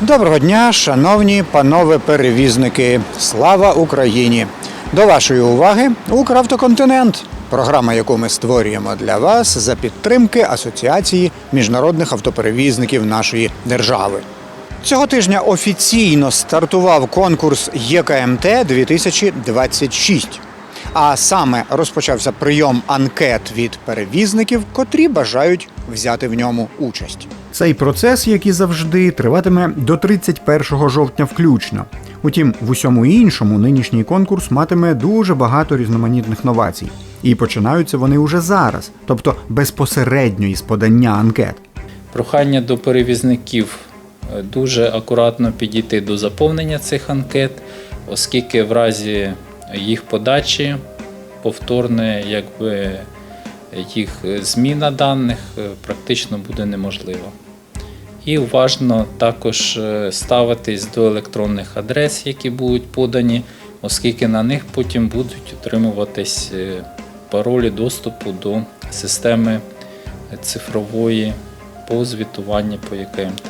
Доброго дня, шановні панове перевізники. Слава Україні! До вашої уваги Укравтоконтинент. Програма, яку ми створюємо для вас за підтримки Асоціації міжнародних автоперевізників нашої держави. Цього тижня офіційно стартував конкурс ЄКМТ 2026. А саме розпочався прийом анкет від перевізників, котрі бажають взяти в ньому участь. Цей процес, як і завжди, триватиме до 31 жовтня включно. Утім, в усьому іншому нинішній конкурс матиме дуже багато різноманітних новацій. І починаються вони уже зараз, тобто безпосередньо із подання анкет. Прохання до перевізників е, дуже акуратно підійти до заповнення цих анкет, оскільки в разі їх подачі повторне якби, їх зміна даних е, практично буде неможлива. І уважно також е, ставитись до електронних адрес, які будуть подані, оскільки на них потім будуть отримуватись е, паролі доступу до системи цифрової по звітуванню по ЄКМТ.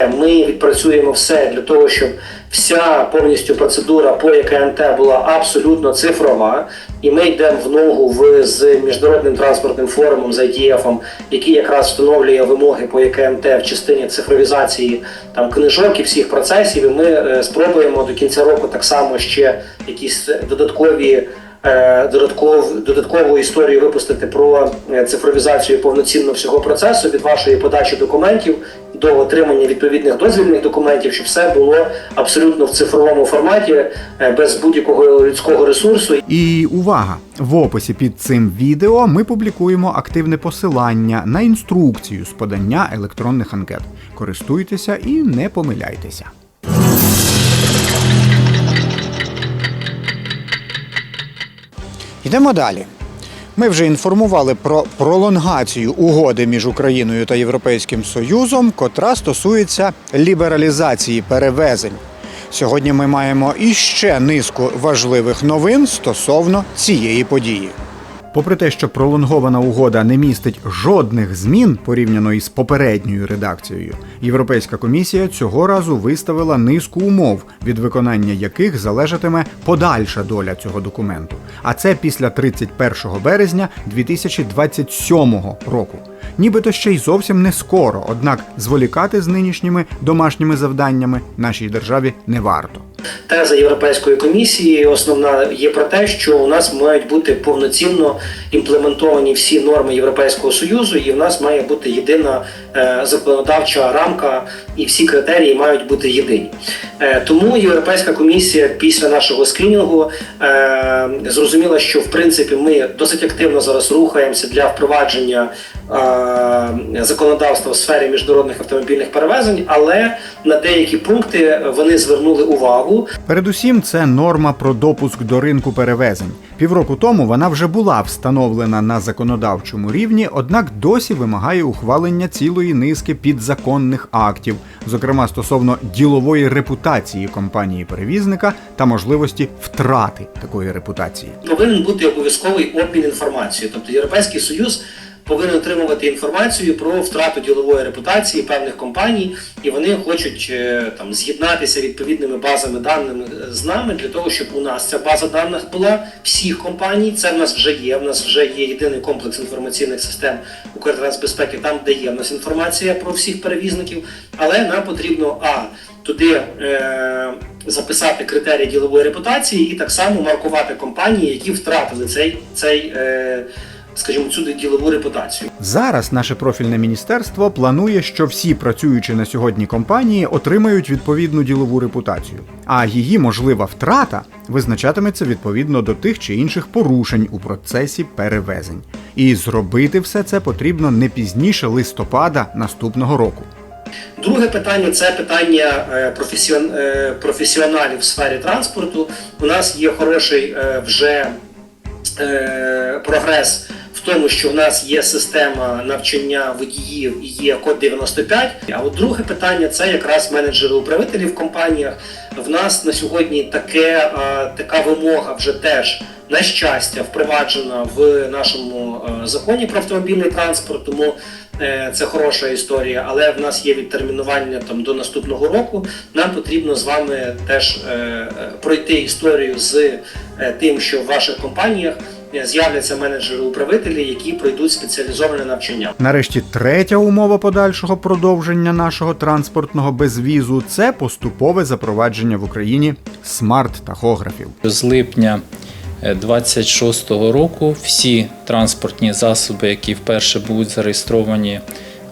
Ми відпрацюємо все для того, щоб вся повністю процедура по ЕКНТ була абсолютно цифрова, і ми йдемо в ногу в з міжнародним транспортним форумом з ITF, який якраз встановлює вимоги по ЕКНТ в частині цифровізації там книжок і всіх процесів. І ми е, спробуємо до кінця року так само ще якісь додаткові. Е, Додатков, додаткову історію випустити про е, цифровізацію повноцінно всього процесу від вашої подачі документів до отримання відповідних дозвільних документів, щоб все було абсолютно в цифровому форматі, е, без будь-якого людського ресурсу. І увага! В описі під цим відео ми публікуємо активне посилання на інструкцію з подання електронних анкет. Користуйтеся і не помиляйтеся. Йдемо далі. Ми вже інформували про пролонгацію угоди між Україною та Європейським Союзом, котра стосується лібералізації перевезень. Сьогодні ми маємо іще низку важливих новин стосовно цієї події. Попри те, що пролонгована угода не містить жодних змін порівняно із попередньою редакцією, Європейська комісія цього разу виставила низку умов, від виконання яких залежатиме подальша доля цього документу. А це після 31 березня 2027 року. Нібито ще й зовсім не скоро, однак зволікати з нинішніми домашніми завданнями нашій державі не варто. Теза Європейської комісії основна є про те, що у нас мають бути повноцінно імплементовані всі норми Європейського союзу, і в нас має бути єдина е, законодавча рамка, і всі критерії мають бути єдині. Е, тому Європейська комісія після нашого скрінінгу е, зрозуміла, що в принципі ми досить активно зараз рухаємося для впровадження законодавства в сфері міжнародних автомобільних перевезень, але на деякі пункти вони звернули увагу. Передусім, це норма про допуск до ринку перевезень. Півроку тому вона вже була встановлена на законодавчому рівні, однак досі вимагає ухвалення цілої низки підзаконних актів, зокрема стосовно ділової репутації компанії-перевізника та можливості втрати такої репутації. повинен бути обов'язковий обмін інформацією. Тобто Європейський Союз повинен отримувати інформацію про втрату ділової репутації певних компаній, і вони хочуть е, там з'єднатися відповідними базами даними з нами для того, щоб у нас ця база даних була всіх компаній. Це в нас вже є. В нас вже є єдиний комплекс інформаційних систем Укртрансбезпеки, там де є в нас інформація про всіх перевізників, але нам потрібно а туди е, записати критерії ділової репутації і так само маркувати компанії, які втратили цей, цей е, скажімо, цю ділову репутацію. Зараз наше профільне міністерство планує, що всі працюючі на сьогодні компанії отримають відповідну ділову репутацію, а її можлива втрата визначатиметься відповідно до тих чи інших порушень у процесі перевезень. І зробити все це потрібно не пізніше листопада наступного року. Друге питання це питання е, професіон- е, професіоналів в сфері транспорту. У нас є хороший е, вже прогрес тому, що в нас є система навчання водіїв і є код 95. А от друге питання це якраз менеджери управителі в компаніях. В нас на сьогодні таке, така вимога вже теж на щастя, впроваджена в нашому законі про автомобільний транспорт, тому е, це хороша історія. Але в нас є відтермінування там до наступного року. Нам потрібно з вами теж е, е, пройти історію з тим, що в ваших компаніях з'являться менеджери-управителі, які пройдуть спеціалізоване навчання. Нарешті третя умова подальшого продовження нашого транспортного безвізу це поступове запровадження в Україні смарт-тахографів. З липня 26 року всі транспортні засоби, які вперше будуть зареєстровані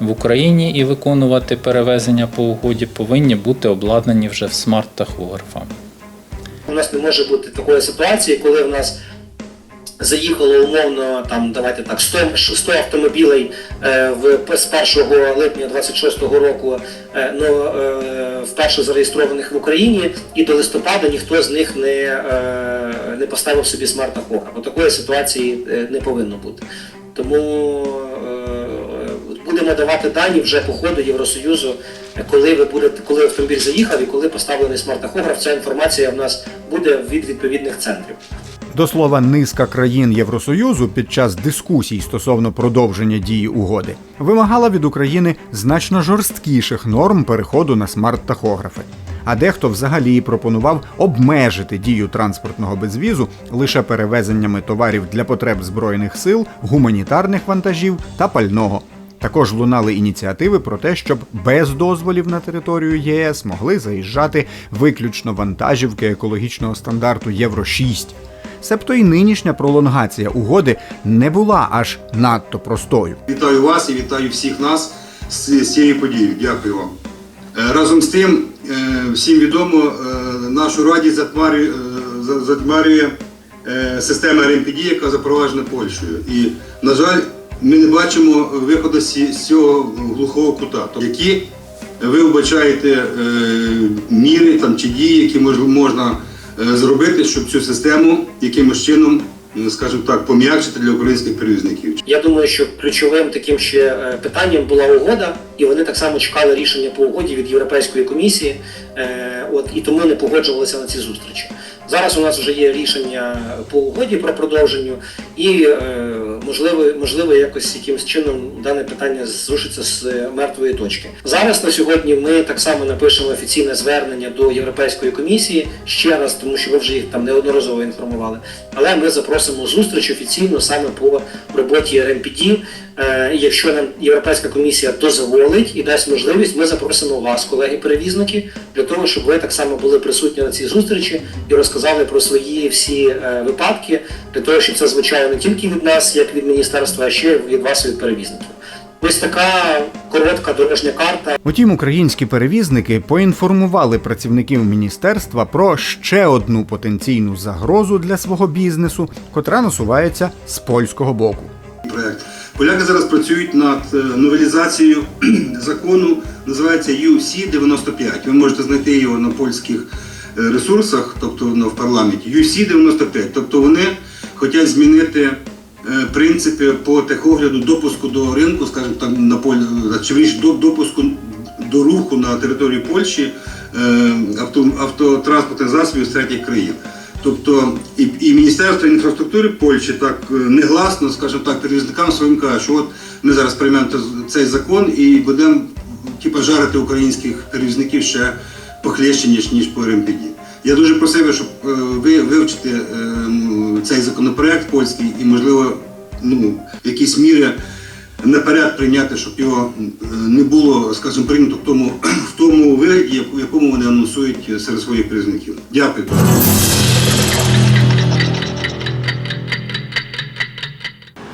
в Україні і виконувати перевезення по угоді, повинні бути обладнані вже в смарт-тахографами. У нас не може бути такої ситуації, коли в нас заїхало умовно там давайте так 100, 100 автомобілей е, в з 1 липня 26-го року, е, ну е, вперше зареєстрованих в Україні, і до листопада ніхто з них не, е, не поставив собі смарт-тахограф. Такої ситуації е, не повинно бути. Тому е, будемо давати дані вже по ходу Євросоюзу, коли ви будете, коли автомобіль заїхав і коли поставлений смарт-тахограф. Ця інформація в нас буде від відповідних центрів. До слова, низка країн Євросоюзу під час дискусій стосовно продовження дії угоди вимагала від України значно жорсткіших норм переходу на смарт-тахографи. А дехто взагалі пропонував обмежити дію транспортного безвізу лише перевезеннями товарів для потреб збройних сил, гуманітарних вантажів та пального. Також лунали ініціативи про те, щоб без дозволів на територію ЄС могли заїжджати виключно вантажівки екологічного стандарту Євро 6. Себто і нинішня пролонгація угоди не була аж надто простою. Вітаю вас і вітаю всіх нас з цією подією. Дякую вам. Е, Разом з тим, е, всім відомо, е, нашу радість затьмарює, за- затьмарює е, система РМПД, яка запроваджена Польщею. І, на жаль, ми не бачимо виходу з цього глухого кута. Які ви вбачаєте міри там, чи дії, які мож- можна зробити, щоб цю систему якимось чином, е, скажімо так, пом'якшити для українських перевізників? Я думаю, що ключовим таким ще е, питанням була угода, і вони так само чекали рішення по угоді від Європейської комісії, е, от і тому не погоджувалися на ці зустрічі. Зараз у нас вже є рішення по угоді про продовження, і е, можливо, можливо, якось якимось чином дане питання зрушиться з мертвої точки. Зараз на сьогодні ми так само напишемо офіційне звернення до Європейської комісії ще раз, тому що ви вже їх там неодноразово інформували. Але ми запросимо зустріч офіційно саме по роботі РМПД. Е, Якщо нам Європейська комісія дозволить і дасть можливість, ми запросимо вас, колеги-перевізники, для того, щоб ви так само були присутні на цій зустрічі і розказали про свої всі е, випадки, для того, щоб це звучало не тільки від нас, як від міністерства, а ще від вас, від перевізників. Ось така коротка дорожня карта. Утім, українські перевізники поінформували працівників міністерства про ще одну потенційну загрозу для свого бізнесу, котра насувається з польського боку. проект. Поляки зараз працюють над е, новелізацією закону, називається UC-95. Ви можете знайти його на польських е, ресурсах, тобто ну, в парламенті. UC-95. Тобто вони хочуть змінити е, принципи по техогляду допуску до ринку, скажімо так, на поль... чи вірніше, до допуску до руху на території Польщі е, авто... автотранспортних засобів з третіх країн. Тобто і, і Міністерство інфраструктури Польщі так е, негласно, скажімо так, перевізникам своїм каже, що от ми зараз приймемо цей закон і будемо типу, жарити українських перевізників ще похлеще, ніж, ніж по РМПД. Я дуже просив, щоб е, ви вивчите е, цей законопроект польський і, можливо, ну, в якійсь мірі наперед прийняти, щоб його е, не було, скажімо, прийнято в тому, в тому вигляді, в якому вони анонсують серед своїх перевізників. Дякую.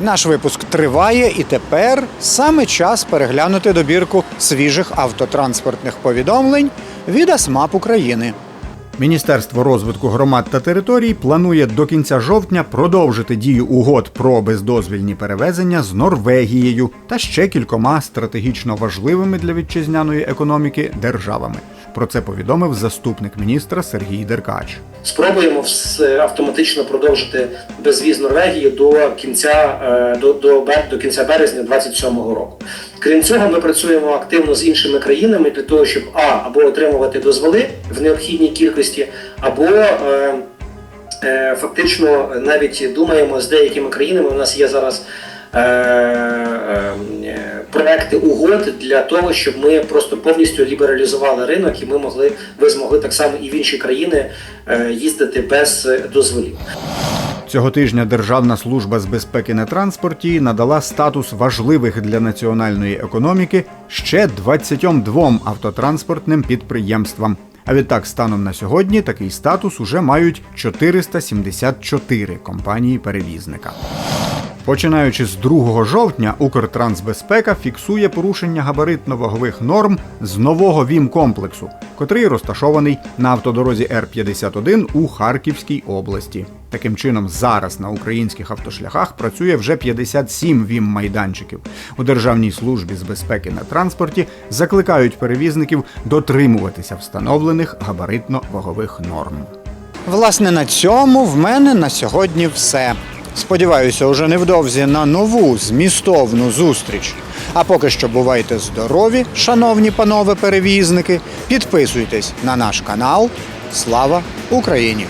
Наш випуск триває, і тепер саме час переглянути добірку свіжих автотранспортних повідомлень від АСМАП України. Міністерство розвитку громад та територій планує до кінця жовтня продовжити дію угод про бездозвільні перевезення з Норвегією та ще кількома стратегічно важливими для вітчизняної економіки державами. Про це повідомив заступник міністра Сергій Деркач. Спробуємо автоматично продовжити безвіз Норвегії до кінця е, до, до, до кінця березня 2027 року. Крім цього, ми працюємо активно з іншими країнами для того, щоб а або отримувати дозволи в необхідній кількості, або е, е, фактично навіть думаємо з деякими країнами. У нас є зараз е, е, е, проекти угод для того, щоб ми просто повністю лібералізували ринок, і ми могли ви змогли так само і в інші країни е, їздити без дозволів. Цього тижня Державна служба з безпеки на транспорті надала статус важливих для національної економіки ще 22 автотранспортним підприємствам. А відтак, станом на сьогодні такий статус уже мають 474 компанії-перевізника. Починаючи з 2 жовтня, Укртрансбезпека фіксує порушення габаритно-вагових норм з нового ВІМ-комплексу, котрий розташований на автодорозі Р-51 у Харківській області. Таким чином, зараз на українських автошляхах працює вже 57 ВІМ-майданчиків. У Державній службі з безпеки на транспорті закликають перевізників дотримуватися встановлених габаритно-вагових норм. Власне, на цьому в мене на сьогодні все. Сподіваюся, уже невдовзі на нову змістовну зустріч. А поки що бувайте здорові, шановні панове перевізники. Підписуйтесь на наш канал. Слава Україні!